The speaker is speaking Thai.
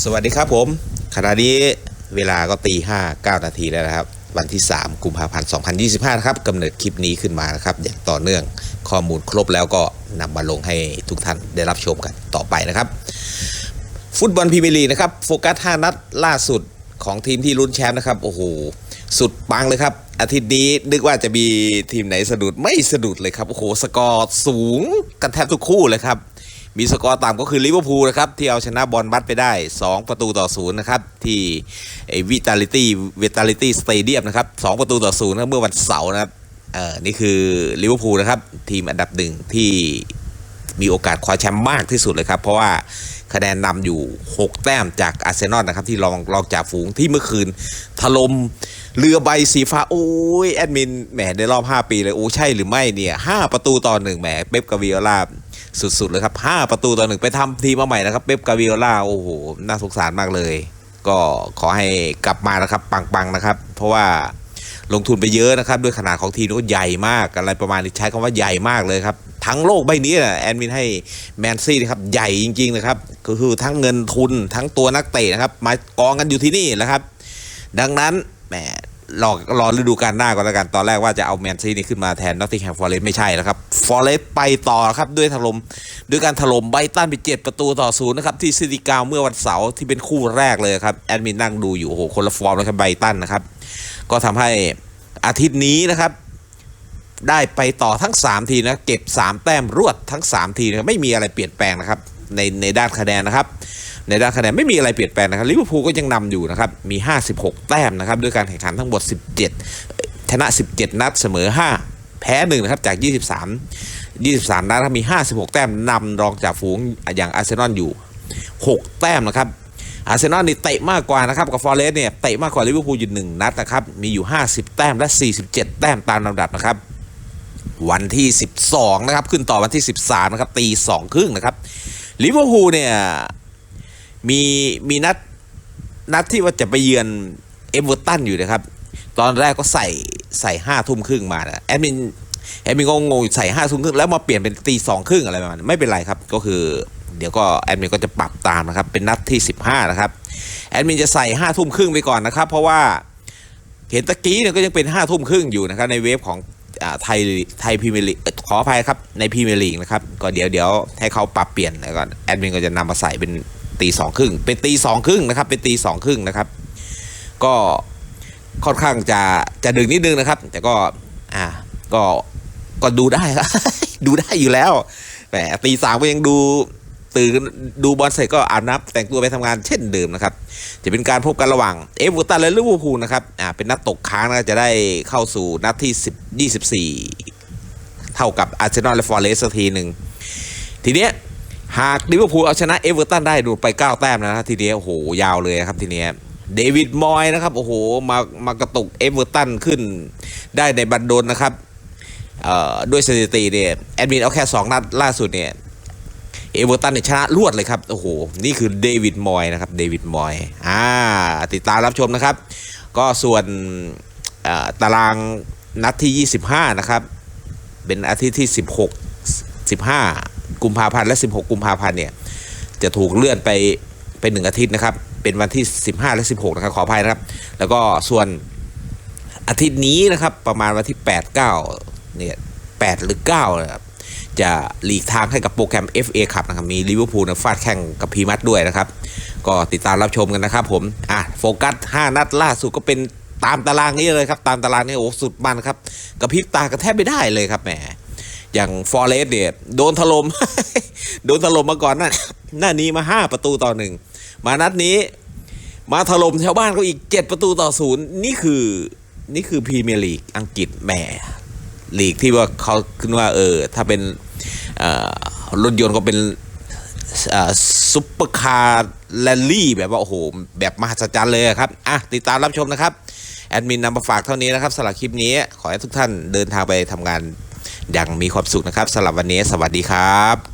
สวัสดีครับผม ขณะนี้เวลาก็ตีห้าเก้านาทีแล้วนะครับ วันที่ 3 กุมภาพันธ์ 2025นะครับกำเนิดคลิปนี้ขึ้นมานะครับ อย่างต่อเนื่องข้อมูลครบแล้วก็นำมาลงให้ทุกท่านได้รับชมกันต่อไปนะครับ ฟุตบอลพรีเมียร์ลีกนะครับโฟกัส 5 นัดล่าสุดของทีมที่ลุ้นแชมป์นะครับ โอ้โห สุดปังเลยครับ อาทิตย์นี้นึกว่าจะมีทีมไหนสะดุดไม่สะดุดเลยครับ โอ้โห สกอร์สูงกันแทบทุกคู่เลยครับ มีสกอร์ต่ำก็คือลิเวอร์พูลนะครับที่เอาชนะบอลบัตไปได้ 2 ประตูต่อศูนย์นะครับที่วิตาลิตี้วิตาลิตี้สเตเดียมนะครับสประตูต่อศูนย์นะเมื่อวันเสาร์นะครับเออนี่คือลิเวอร์พูลนะครับทีมอันดับหนึ่งที่มีโอกาสคว้าแชมป์มากที่สุดเลยครับ เพราะว่าคะแนนนำอยู่ 6 แต้มจากอาร์เซนอลนะครับที่รองรองจากฝูงที่เมื่อคืนถล่มเรือใบสีฟ้า โอ้ย แอดมินแหมในรอบ 5 ปีเลย โอ้ ใช่หรือไม่เนี่ย 5 ประตูต่อหนึ่งแหมเป๊ปกาวิโอลา สุดๆเลยครับ 5 ประตูต่อหนึ่งไปทำทีมมาใหม่นะครับเป๊ปกาวิโอลาโอ้โห น่าสงสารมากเลย ก็ขอให้กลับมานะครับ ปังๆนะครับ เพราะว่าลงทุนไปเยอะนะครับ ด้วยขนาดของทีมก็ใหญ่มากอะไรประมาณนี้ใช้คำว่าใหญ่มากเลยครับ ทั้งโลกใบนี้นะแอนมินให้แมนซี่นะครับใหญ่จริงๆนะครับก็คือทั้งเงินทุนทั้งตัวนักเตะนะครับ มากองกันอยู่ที่นี่แหละครับ ดังนั้นแหม รอรอฤดูกาลหน้าก่อนแล้วกัน ตอนแรกว่าจะเอาแมนซีนี่ขึ้นมาแทนนอตติงแฮมฟอร์เรสไม่ใช่แล้วครับ ฟอร์เรสไปต่อครับด้วยถล่มด้วยการถล่มไบตันไป7ประตูต่อศูนย์นะครับ ที่ซิติกาวเมื่อวันเสาร์ที่เป็นคู่แรกเลยครับ แอดมินนั่งดูอยู่โอ้โหคนละฟอร์มเลยครับไบตันนะครับ ก็ทำให้อาทิตย์นี้นะครับ ได้ไปต่อทั้ง 3 ทีนะเก็บ 3 แต้มรวดทั้ง 3 ทีนะไม่มีอะไรเปลี่ยนแปลงนะครับในในด้านคะแนนนะครับ ในด้านคะแนนไม่มีอะไรเปลี่ยนแปลงนะครับลิเวอร์พูลก็ยังนำอยู่นะครับมี 56 แต้มนะครับด้วยการแข่งขันทั้งหมด 17 ชนะ 17 นัดเสมอ 5 แพ้1นะครับจาก 23 23 นัดมี 56 แต้มนำรองจากฝูงอย่างอาร์เซนอลอยู่ 6 แต้มนะครับอาร์เซนอลนี่เตะมากกว่านะครับกับฟอร์เรสเนี่ยเตะมากกว่าลิเวอร์พูลอยู่1นัดนะครับมีอยู่ 50 แต้มและ 47 แต้มตามลำดับนะครับ วันที่ 12 นะครับ ขึ้นต่อวันที่ 13 นะครับตีสองครึ่งนะครับลิเวอร์พูลเนี่ย มีมีนัดนัดที่ว่าจะไปเยือนเอเวอร์ตันอยู่นะครับ ตอนแรกก็ใส่ใส่ห้าทุ่มครึ่งมานะแอดมินแอดมินก็งงใส่ห้าทุ่มครึ่งแล้วมาเปลี่ยนเป็นตีสองครึ่งอะไรประมาณไม่เป็นไรครับ ก็คือเดี๋ยวก็แอดมินก็จะปรับตามนะครับ เป็นนัดที่15นะครับแอดมินจะใส่ห้าทุ่มครึ่งไปก่อนนะครับ เพราะว่าเห็นตะกี้เนี่ยก็ยังเป็นห้าทุ่มครึ่งอยู่นะครับในเวฟของไทยไทยพรีเมียร์ลีกขออภัยครับในพรีเมียร์ลีกนะครับก็เดี๋ยวเดี๋ยวให้เขาปรับเปลี่ยนแล้วก่อนแอดมินก็จะนำมาใส่เป็น ตีสองครึ่งเป็นตีสองครึ่งนะครับ เป็นตีสองครึ่งนะครับ ก็ค่อนข้างจะจะดึงนิดนึงนะครับ แต่ก็อ่าก็ก็ดูได้ครับดูได้อยู่แล้วแต่ตีสามก็ยังดูตื่นดูบอลเสร็จก็อาบน้ำแต่งตัวไปทำงานเช่นเดิมนะครับ จะเป็นการพบกันระหว่างเอฟเวอร์ตันและลิเวอร์พูลนะครับอ่าเป็นนัดตกค้างนะจะได้เข้าสู่นัดที่10 24 เท่ากับอาร์เซนอลและฟอร์เรสต์ทีหนึ่งทีเนี้ย หากลิเวอร์พูลเอาชนะเอเวอร์ตันได้ดูไป 9 แต้มแล้วนะทีนี้โอ้โหยาวเลยครับทีนี้เดวิดมอยนะครับโอ้โหมามากระตุกเอเวอร์ตันขึ้นได้ในบันโดนนะครับด้วยสถิติเนี่ยแอดมินเอาแค่ 2 นัดล่าสุดเนี่ยเอเวอร์ตันเนี่ยชนะรวดเลยครับโอ้โหนี่คือเดวิดมอยนะครับเดวิดมอยอ่าติดตามรับชมนะครับ ก็ส่วนตารางนัดที่ 25 นะครับ เป็นอาทิตย์ที่ 16 15 กุมภาพันธ์และ 16 กุมภาพันธ์เนี่ยจะถูกเลื่อนไปเป็นหนึ่งอาทิตย์นะครับ เป็นวันที่ 15 และ 16 นะครับขออภัยนะครับ แล้วก็ส่วนอาทิตย์นี้นะครับประมาณวันที่ 8 9 เนี่ย 8 หรือ9นะครับจะหลีกทางให้กับโปรแกรม FA ครับนะครับ มีลิเวอร์พูลนะฟาดแข่งกับพีมัดด้วยนะครับ ก็ติดตามรับชมกันนะครับผมอะโฟกัส 5 นัดล่าสุดก็เป็นตามตารางนี้เลยครับ ตามตารางนี้โอ้สุดมันครับกระพริบตากระแทบไม่ได้เลยครับแหม อย่างฟอร์เรสเนี่ยโดนถล่มโดนถล่มมาก่อนหน้าหน้านี้มา 5 ประตูต่อหนึ่งมานัดนี้ มาถล่มชาวบ้านเขาอีก 7 ประตูต่อศูนย์นี่คือนี่คือพรีเมียร์ลีกอังกฤษแหมลีกที่ว่าเขาขึ้นว่าเออ ถ้าเป็นรถยนต์ก็เป็นซุปเปอร์คาร์แรลลี่แบบว่า โอ้โห แบบมหัศจรรย์เลยครับ อะ ติดตามรับชมนะครับ แอดมินนำมาฝากเท่านี้นะครับสำหรับคลิปนี้ ขอให้ทุกท่านเดินทางไปทำงาน อย่างมีความสุขนะครับสำหรับวันนี้สวัสดีครับ